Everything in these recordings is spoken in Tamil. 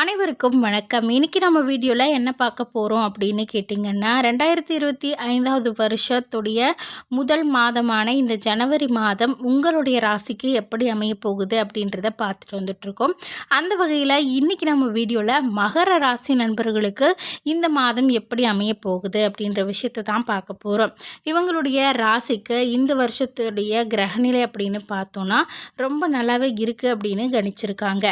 அனைவருக்கும் வணக்கம். இன்னைக்கு நம்ம வீடியோவில் என்ன பார்க்க போகிறோம் அப்படின்னு கேட்டிங்கன்னா ரெண்டாயிரத்தி இருபத்தி ஐந்தாவது வருஷத்துடைய முதல் மாதமான இந்த ஜனவரி மாதம் உங்களுடைய ராசிக்கு எப்படி அமைய போகுது அப்படின்றத பார்த்துட்டு வந்துட்ருக்கோம் அந்த வகையில் இன்றைக்கி நம்ம வீடியோவில் மகர ராசி நண்பர்களுக்கு இந்த மாதம் எப்படி அமைய போகுது அப்படின்ற விஷயத்தை தான் பார்க்க போகிறோம் இவங்களுடைய ராசிக்கு இந்த வருஷத்துடைய கிரகநிலை அப்படின்னு பார்த்தோன்னா ரொம்ப நல்லாவே இருக்குது அப்படின்னு கணிச்சிருக்காங்க.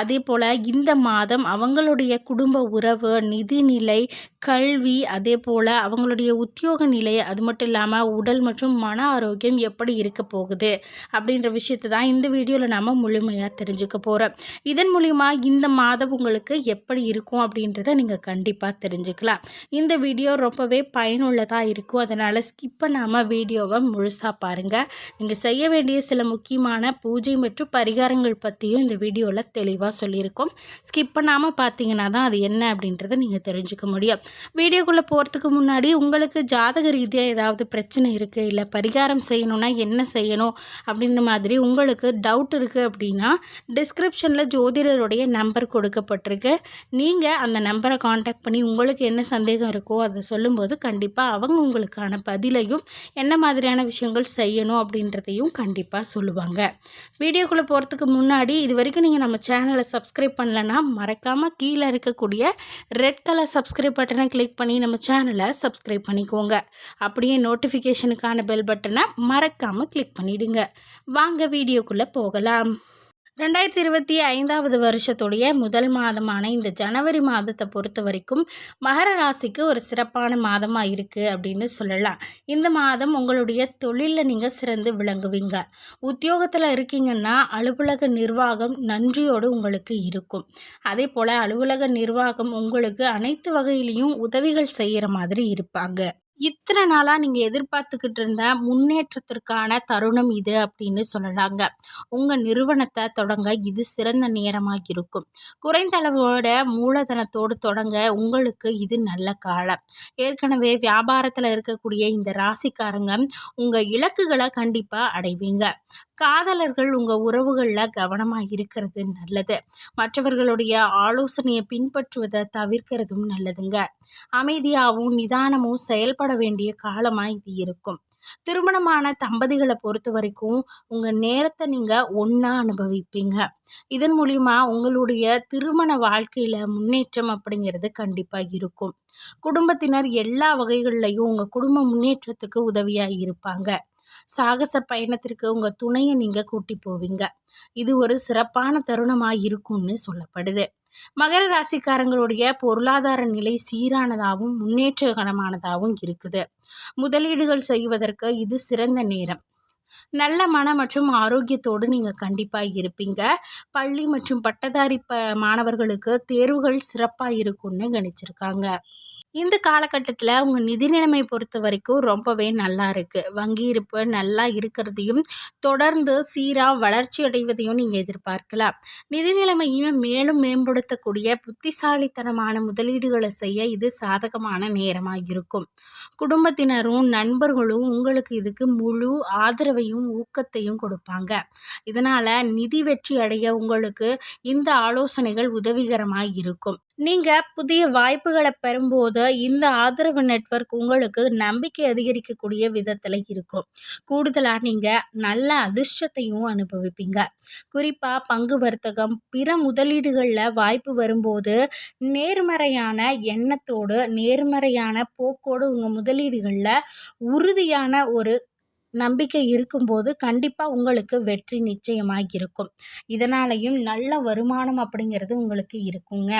அதே போல் இந்த மாதம் மாதம் அவங்களுடைய குடும்ப உறவு நிதிநிலை கல்வி அதே போல் அவங்களுடைய உத்தியோக நிலை அது மட்டும் இல்லாமல் உடல் மற்றும் மன ஆரோக்கியம் எப்படி இருக்க போகுது அப்படின்ற விஷயத்தை தான் இந்த வீடியோவில் நம்ம முழுமையாக தெரிஞ்சுக்க போகிறோம் இதன் மூலிமா இந்த மாதம் உங்களுக்கு எப்படி இருக்கும் அப்படின்றத நீங்கள் கண்டிப்பாக தெரிஞ்சுக்கலாம். இந்த வீடியோ ரொம்பவே பயனுள்ளதாக இருக்கும். அதனால் ஸ்கிப் பண்ணாமல் வீடியோவை முழுசாக பாருங்கள் நீங்கள் செய்ய வேண்டிய சில முக்கியமான பூஜை மற்றும் பரிகாரங்கள் பற்றியும் இந்த வீடியோவில் தெளிவாக சொல்லியிருக்கோம். ஸ்கிப் பண்ணாமல் பார்த்தீங்கன்னா தான் அது என்ன அப்படின்றத நீங்கள் தெரிஞ்சுக்க முடியும். வீடியோக்குள்ளே போகிறதுக்கு முன்னாடி உங்களுக்கு ஜாதக ரீதியாக ஏதாவது பிரச்சனை இருக்குது இல்லை பரிகாரம் செய்யணுன்னா என்ன செய்யணும் அப்படின்ற மாதிரி உங்களுக்கு டவுட் இருக்குது அப்படின்னா டிஸ்கிரிப்ஷனில் ஜோதிடருடைய நம்பர் கொடுக்கப்பட்டிருக்கு. நீங்கள் அந்த நம்பரை காண்டாக்ட் பண்ணி உங்களுக்கு என்ன சந்தேகம் இருக்கோ அதை சொல்லும்போது கண்டிப்பாக அவங்க உங்களுக்கான பதிலையும் என்ன மாதிரியான விஷயங்கள் செய்யணும் அப்படின்றதையும் கண்டிப்பாக சொல்லுவாங்க. வீடியோக்குள்ளே போகிறதுக்கு முன்னாடி இது வரைக்கும் நீங்கள் நம்ம சேனலை சப்ஸ்கிரைப் பண்ணலன்னா மறக்காமல் கீழே இருக்கக்கூடிய ரெட் கலர் சப்ஸ்கிரைப் பட்டனை கிளிக் பண்ணி நம்ம சேனலை சப்ஸ்கிரைப் பண்ணிக்கோங்க. அப்படியே நோட்டிஃபிகேஷனுக்கான பெல் பட்டனை மறக்காமல் கிளிக் பண்ணிவிடுங்க வாங்க வீடியோக்குள்ளே போகலாம். ரெண்டாயிரத்தி இருபத்தி ஐந்தாவது வருஷத்துடைய முதல் மாதமான இந்த ஜனவரி மாதத்தை பொறுத்த வரைக்கும் மகர ராசிக்கு ஒரு சிறப்பான மாதமாக இருக்குது அப்படின்னு சொல்லலாம். இந்த மாதம் உங்களுடைய தொழிலில் நீங்கள் சிறந்து விளங்குவீங்க. உத்தியோகத்தில் இருக்கீங்கன்னா அலுவலக நிர்வாகம் நன்றியோடு உங்களுக்கு இருக்கும். அதே போல் அலுவலக நிர்வாகம் உங்களுக்கு அனைத்து வகையிலையும் உதவிகள் செய்கிற மாதிரி இருப்பாங்க. இத்தனை நாளாக நீங்கள் எதிர்பார்த்துக்கிட்டு இருந்த முன்னேற்றத்திற்கான தருணம் இது அப்படின்னு சொல்லலாங்க. உங்கள் நிறுவனத்தை தொடங்க இது சிறந்த நேரமாக இருக்கும். குறைந்த அளவோட மூலதனத்தோடு தொடங்க உங்களுக்கு இது நல்ல காலம். ஏற்கனவே வியாபாரத்தில் இருக்கக்கூடிய இந்த ராசிக்காரங்க உங்கள் இலக்குகளை கண்டிப்பாக அடைவீங்க. காதலர்கள் உங்கள் உறவுகளில் கவனமாக இருக்கிறது நல்லது. மற்றவர்களுடைய ஆலோசனையை பின்பற்றுவதை தவிர்க்கிறதும் நல்லதுங்க. அமைதியாகவும் நிதானமும் செயல்பட வேண்டிய காலமாக இது இருக்கும். திருமணமான தம்பதிகளை பொறுத்த வரைக்கும் உங்கள் நேரத்தை நீங்கள் ஒன்றா அனுபவிப்பீங்க. இதன் மூலிமா உங்களுடைய திருமண வாழ்க்கையில் முன்னேற்றம் அப்படிங்கிறது கண்டிப்பாக இருக்கும். குடும்பத்தினர் எல்லா வகைகள்லையும் உங்கள் குடும்ப முன்னேற்றத்துக்கு உதவியாக இருப்பாங்க. சாகச பயணத்திற்கு உங்கள் துணையை நீங்கள் கூட்டி போவீங்க. இது ஒரு சிறப்பான தருணமாக இருக்கும்னு சொல்லப்படுது. மகர ராசிக்காரங்களுடைய பொருளாதார நிலை சீரானதாகவும் முன்னேற்றகரமானதாகவும் இருக்குது. முதலீடுகள் செய்வதற்கு இது சிறந்த நேரம். நல்ல மன மற்றும் ஆரோக்கியத்தோடு நீங்கள் கண்டிப்பாக இருப்பீங்க. பள்ளி மற்றும் பட்டதாரி ப மாணவர்களுக்கு தேர்வுகள் சிறப்பாக இருக்கும்னு கணிச்சிருக்காங்க. இந்த காலகட்டத்தில் உங்கள் நிதி நிலைமை பொறுத்த வரைக்கும் ரொம்பவே நல்லா இருக்குது வங்கி இருப்பு நல்லா இருக்கிறதையும் தொடர்ந்து சீராக வளர்ச்சி அடைவதையும் நீங்கள் எதிர்பார்க்கலாம். நிதி நிலைமையும் மேலும் மேம்படுத்தக்கூடிய புத்திசாலித்தனமான முதலீடுகளை செய்ய இது சாதகமான நேரமாக இருக்கும். குடும்பத்தினரும் நண்பர்களும் உங்களுக்கு இதுக்கு முழு ஆதரவையும் ஊக்கத்தையும் கொடுப்பாங்க. இதனால் நிதி வெற்றி அடைய உங்களுக்கு இந்த ஆலோசனைகள் உதவிகரமாக இருக்கும். நீங்கள் புதிய வாய்ப்புகளை பெறும்போது இந்த ஆதரவு நெட்வொர்க் உங்களுக்கு நம்பிக்கை அதிகரிக்கக்கூடிய விதத்தில் இருக்கும். கூடுதலாக நீங்கள் நல்ல அதிர்ஷ்டத்தையும் அனுபவிப்பீங்க. குறிப்பாக பங்கு வர்த்தகம் பிற முதலீடுகளில் வாய்ப்பு வரும்போது நேர்மறையான எண்ணத்தோடு நேர்மறையான போக்கோடு உங்கள் முதலீடுகளில் உறுதியான ஒரு நம்பிக்கை இருக்கும்போது கண்டிப்பாக உங்களுக்கு வெற்றி நிச்சயமாக இருக்கும் இதனாலையும் நல்ல வருமானம் அப்படிங்கிறது உங்களுக்கு இருக்குங்க.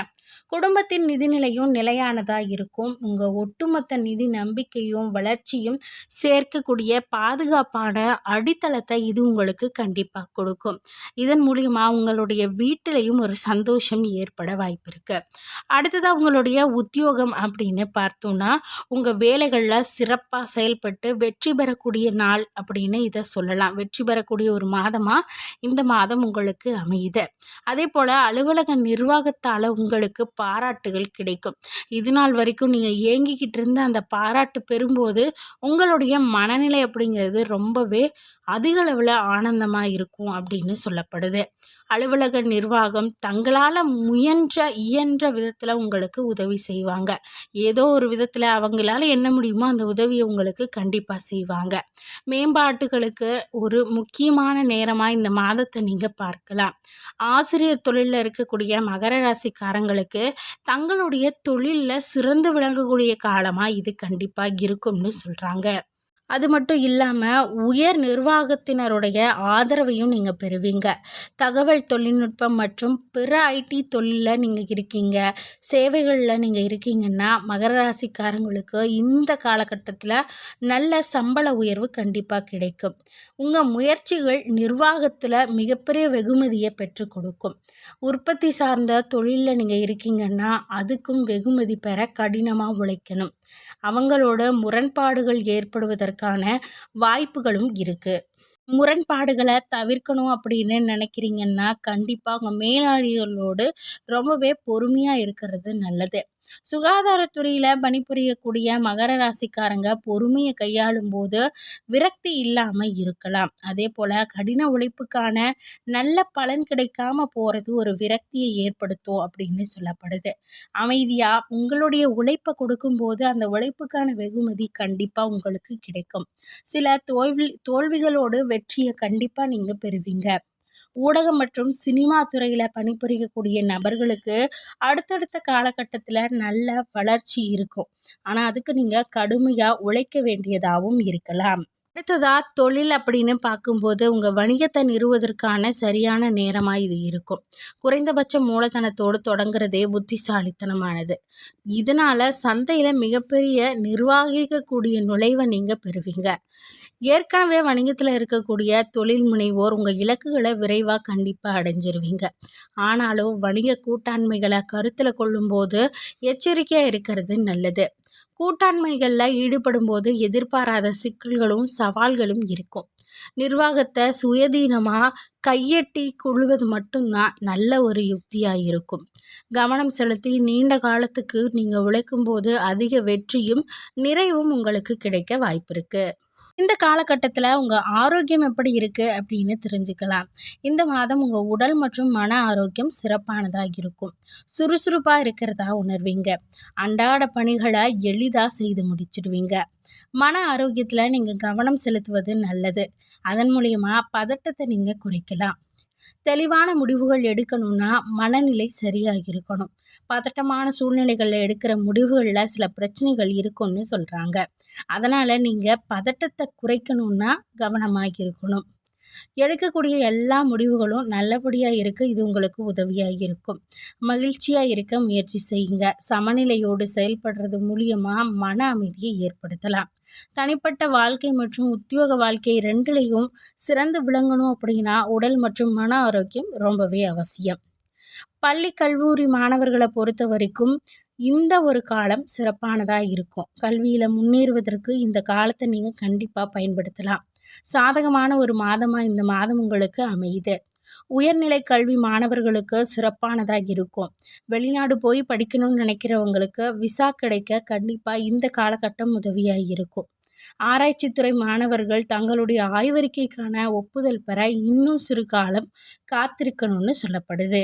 குடும்பத்தின் நிதிநிலையும் நிலையானதாக இருக்கும். உங்கள் ஒட்டுமொத்த நிதி நம்பிக்கையும் வளர்ச்சியும் சேர்க்கக்கூடிய பாதுகாப்பான அடித்தளத்தை இது உங்களுக்கு கண்டிப்பாக கொடுக்கும். இதன் மூலிமா உங்களுடைய வீட்டிலையும் ஒரு சந்தோஷம் ஏற்பட வாய்ப்பு இருக்குது அடுத்ததாக உங்களுடைய உத்தியோகம் அப்படின்னு பார்த்தோன்னா உங்கள் வேலைகளில் சிறப்பாக செயல்பட்டு வெற்றி பெறக்கூடிய நாள் அப்படின்னு இதை சொல்லலாம். வெற்றி பெறக்கூடிய ஒரு மாதமாக இந்த மாதம் உங்களுக்கு அமையுது. அதே போல் அலுவலக நிர்வாகத்தால் உங்களுக்கு பாராட்டுகள் கிடைக்கும். இது நாள் வரைக்கும் நீங்கள் ஏங்கிக்கிட்டு இருந்த அந்த பாராட்டு பெறும்போது உங்களுடைய மனநிலை அப்படிங்கிறது ரொம்பவே அதிக அளவில் ஆனந்தமாக இருக்கும் அப்படின்னு சொல்லப்படுது. அலுவலக நிர்வாகம் தங்களால் முயன்ற இயன்ற விதத்தில் உங்களுக்கு உதவி செய்வாங்க. ஏதோ ஒரு விதத்தில் அவங்களால என்ன முடியுமோ அந்த உதவியை உங்களுக்கு கண்டிப்பாக செய்வாங்க. மேம்பாட்டுகளுக்கு ஒரு முக்கியமான நேரமாக இந்த மாதத்தை நீங்கள் பார்க்கலாம். ஆசிரியர் தொழிலில் இருக்கக்கூடிய மகர ராசிக்காரங்களுக்கு தங்களுடைய தொழிலில் சிறந்து விளங்கக்கூடிய காலமாக இது கண்டிப்பாக இருக்கும்னு சொல்கிறாங்க அது மட்டும் இல்லாமல் உயர் நிர்வாகத்தினருடைய ஆதரவையும் நீங்கள் பெறுவீங்க. தகவல் தொழில்நுட்பம் மற்றும் பிற ஐடி தொழிலில் நீங்கள் இருக்கீங்க. சேவைகளில் நீங்கள் இருக்கீங்கன்னா மகர ராசிக்காரங்களுக்கு இந்த காலகட்டத்தில் நல்ல சம்பள உயர்வு கண்டிப்பாக கிடைக்கும். உங்கள் முயற்சிகள் நிர்வாகத்தில் மிகப்பெரிய வெகுமதியை பெற்று கொடுக்கும். உற்பத்தி சார்ந்த தொழிலில் நீங்கள் இருக்கீங்கன்னா அதுக்கும் வெகுமதி பெற கடினமாக உழைக்கணும். அவங்களோட முரண்பாடுகள் ஏற்படுவதற்கு ஏற்படுவதற்கான வாய்ப்புகளும் இருக்குது முரண்பாடுகளை தவிர்க்கணும் அப்படின்னு நினைக்கிறீங்கன்னா கண்டிப்பாக உங்கள் மேலாளிகளோடு ரொம்பவே பொறுமையாக இருக்கிறது நல்லது. சுகாதாரத்துறையில் பணிபுரியக்கூடிய மகர ராசிக்காரங்க பொறுமையை கையாளும் போது விரக்தி இல்லாமல் இருக்கலாம். அதே போல் கடின உழைப்புக்கான நல்ல பலன் கிடைக்காம போகிறது ஒரு விரக்தியை ஏற்படுத்தும் அப்படின்னு சொல்லப்படுது. அமைதியாக உங்களுடைய உழைப்பை கொடுக்கும்போது அந்த உழைப்புக்கான வெகுமதி கண்டிப்பாக உங்களுக்கு கிடைக்கும். சில தோல்வி தோல்விகளோடு வெற்றியை கண்டிப்பாக நீங்கள் பெறுவீங்க. ஊடகம் மற்றும் சினிமா துறையில் பணிபுரியக்கூடிய நபர்களுக்கு அடுத்தடுத்த காலகட்டத்தில் நல்ல வளர்ச்சி இருக்கும். ஆனால் அதுக்கு நீங்கள் கடுமையாக உழைக்க வேண்டியதாகவும் இருக்கலாம். அடுத்ததாக தொழில் அப்படின்னு பார்க்கும்போது உங்கள் வணிகத்தை நிறுவதற்கான சரியான நேரமாக இது இருக்கும். குறைந்தபட்ச மூலதனத்தோடு தொடங்குறதே புத்திசாலித்தனமானது. இதனால் சந்தையில் மிகப்பெரிய நிர்வாகிக்கக்கூடிய நுழைவை நீங்கள் பெறுவீங்க. ஏற்கனவே வணிகத்தில் இருக்கக்கூடிய தொழில் முனைவோர் உங்கள் இலக்குகளை விரைவாக கண்டிப்பாக அடைஞ்சிருவீங்க. ஆனாலும் வணிக கூட்டாண்மைகளை கருத்தில் கொள்ளும்போது எச்சரிக்கையாக இருக்கிறது நல்லது. கூட்டாண்மைகளில் ஈடுபடும்போது எதிர்பாராத சிக்கல்களும் சவால்களும் இருக்கும். நிர்வாகத்தை சுயதீனமாக கையெட்டி கொள்வது மட்டும்தான் நல்ல ஒரு யுக்தியாக இருக்கும். கவனம் செலுத்தி நீண்ட காலத்துக்கு நீங்கள் உழைக்கும்போது அதிக வெற்றியும் நிறைவும் உங்களுக்கு கிடைக்க வாய்ப்பு இருக்குது இந்த காலகட்டத்தில் உங்கள் ஆரோக்கியம் எப்படி இருக்குது அப்படின்னு தெரிஞ்சுக்கலாம். இந்த மாதம் உங்கள் உடல் மற்றும் மன ஆரோக்கியம் சிறப்பானதாக இருக்கும். சுறுசுறுப்பாக இருக்கிறதா உணர்வீங்க. அன்றாட பணிகளை எளிதாக செய்து முடிச்சிடுவீங்க. மன ஆரோக்கியத்தில் நீங்கள் கவனம் செலுத்துவது நல்லது. அதன் மூலியமாக பதட்டத்தை நீங்கள் குறைக்கலாம். தெளிவான முடிவுகள் எடுக்கணும்னா மனநிலை சரியாக இருக்கணும் பதட்டமான சூழ்நிலைகளில் எடுக்கிற முடிவுகளில் சில பிரச்சனைகள் இருக்கும்னு சொல்கிறாங்க அதனால் நீங்கள் பதட்டத்தை குறைக்கணும்னா கவனமாக இருக்கணும் எடுக்கக்கூடிய எல்லா முடிவுகளும் நல்லபடியாக இருக்க. இது உங்களுக்கு உதவியாக இருக்கும். மகிழ்ச்சியாக இருக்க முயற்சி செய்யுங்க. சமநிலையோடு செயல்படுறது மூலியமாக மன அமைதியை ஏற்படுத்தலாம். தனிப்பட்ட வாழ்க்கை மற்றும் உத்தியோக வாழ்க்கை ரெண்டுலேயும் சிறந்து விளங்கணும் அப்படின்னா உடல் மற்றும் மன ஆரோக்கியம் ரொம்பவே அவசியம். பள்ளி கல்லூரி மாணவர்களை பொறுத்த வரைக்கும் இந்த ஒரு காலம் சிறப்பானதாக இருக்கும். கல்வியில் முன்னேறுவதற்கு இந்த காலத்தை நீங்கள் கண்டிப்பாக பயன்படுத்தலாம். சாதகமான ஒரு மாதமாக இந்த மாதம் உங்களுக்கு அமையுது. உயர்நிலை கல்வி மாணவர்களுக்கு சிறப்பானதாக இருக்கும். வெளிநாடு போய் படிக்கணும்னு நினைக்கிறவங்களுக்கு விசா கிடைக்க கண்டிப்பாக இந்த காலகட்டம் உதவியாக இருக்கும். ஆராய்ச்சித்துறை மாணவர்கள் தங்களுடைய ஆய்வறிக்கைக்கான ஒப்புதல் பெற இன்னும் சிறு காலம் காத்திருக்கணும்னு சொல்லப்படுது.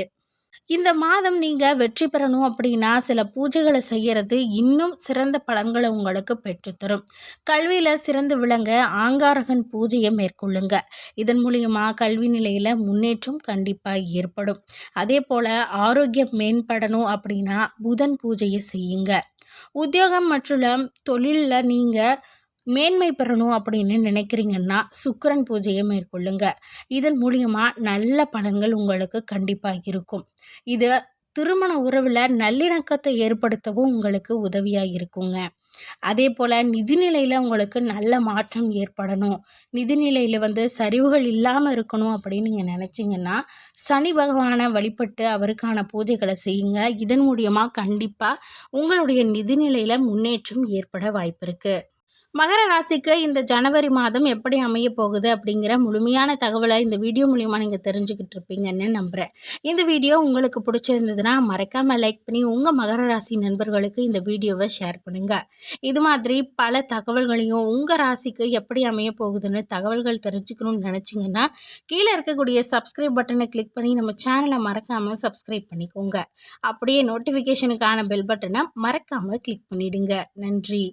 இந்த மாதம் நீங்கள் வெற்றி பெறணும் அப்படின்னா சில பூஜைகளை செய்கிறது இன்னும் சிறந்த பலன்களை உங்களுக்கு பெற்றுத்தரும் கல்வியில் சிறந்து விளங்க ஆங்காரகன் பூஜையை மேற்கொள்ளுங்க. இதன் மூலியமாக கல்வி நிலையில் முன்னேற்றம் கண்டிப்பாக ஏற்படும். அதே போல் ஆரோக்கியம் மேம்படணும் அப்படின்னா புதன் பூஜையை செய்யுங்க. உத்தியோகம் மற்றும் தொழிலில் நீங்கள் மேன்மை பெறணும் அப்படின்னு நினைக்கிறீங்கன்னா சுக்கரன் பூஜையை மேற்கொள்ளுங்க. இதன் மூலியமாக நல்ல பலன்கள் உங்களுக்கு கண்டிப்பாக இருக்கும். இது திருமண உறவில் நல்லிணக்கத்தை ஏற்படுத்தவும் உங்களுக்கு உதவியாக இருக்குங்க. அதே போல் நிதிநிலையில் உங்களுக்கு நல்ல மாற்றம் ஏற்படணும். நிதிநிலையில் வந்து சரிவுகள் இல்லாமல் இருக்கணும் அப்படின்னு நீங்கள் நினச்சிங்கன்னா சனி பகவானை வழிபட்டு அவருக்கான பூஜைகளை செய்யுங்க. இதன் மூலியமாக கண்டிப்பாக உங்களுடைய நிதிநிலையில் முன்னேற்றம் ஏற்பட வாய்ப்பு இருக்குது மகர ராசிக்கு இந்த ஜனவரி மாதம் எப்படி அமைய போகுது அப்படிங்கிற முழுமையான தகவலை இந்த வீடியோ மூலிமா நீங்கள் தெரிஞ்சுக்கிட்டு இருப்பீங்கன்னு நம்புகிறேன் இந்த வீடியோ உங்களுக்கு பிடிச்சிருந்ததுன்னா மறக்காமல் லைக் பண்ணி உங்கள் மகர ராசி நண்பர்களுக்கு இந்த வீடியோவை ஷேர் பண்ணுங்கள் இது மாதிரி பல தகவல்களையும் உங்கள் ராசிக்கு எப்படி அமைய போகுதுன்னு தகவல்கள் தெரிஞ்சுக்கணும்னு நினச்சிங்கன்னா கீழே இருக்கக்கூடிய சப்ஸ்கிரைப் பட்டனை கிளிக் பண்ணி நம்ம சேனலை மறக்காமல் சப்ஸ்கிரைப் பண்ணிக்கோங்க. அப்படியே நோட்டிஃபிகேஷனுக்கான பெல் பட்டனை மறக்காமல் கிளிக் பண்ணிவிடுங்க நன்றி.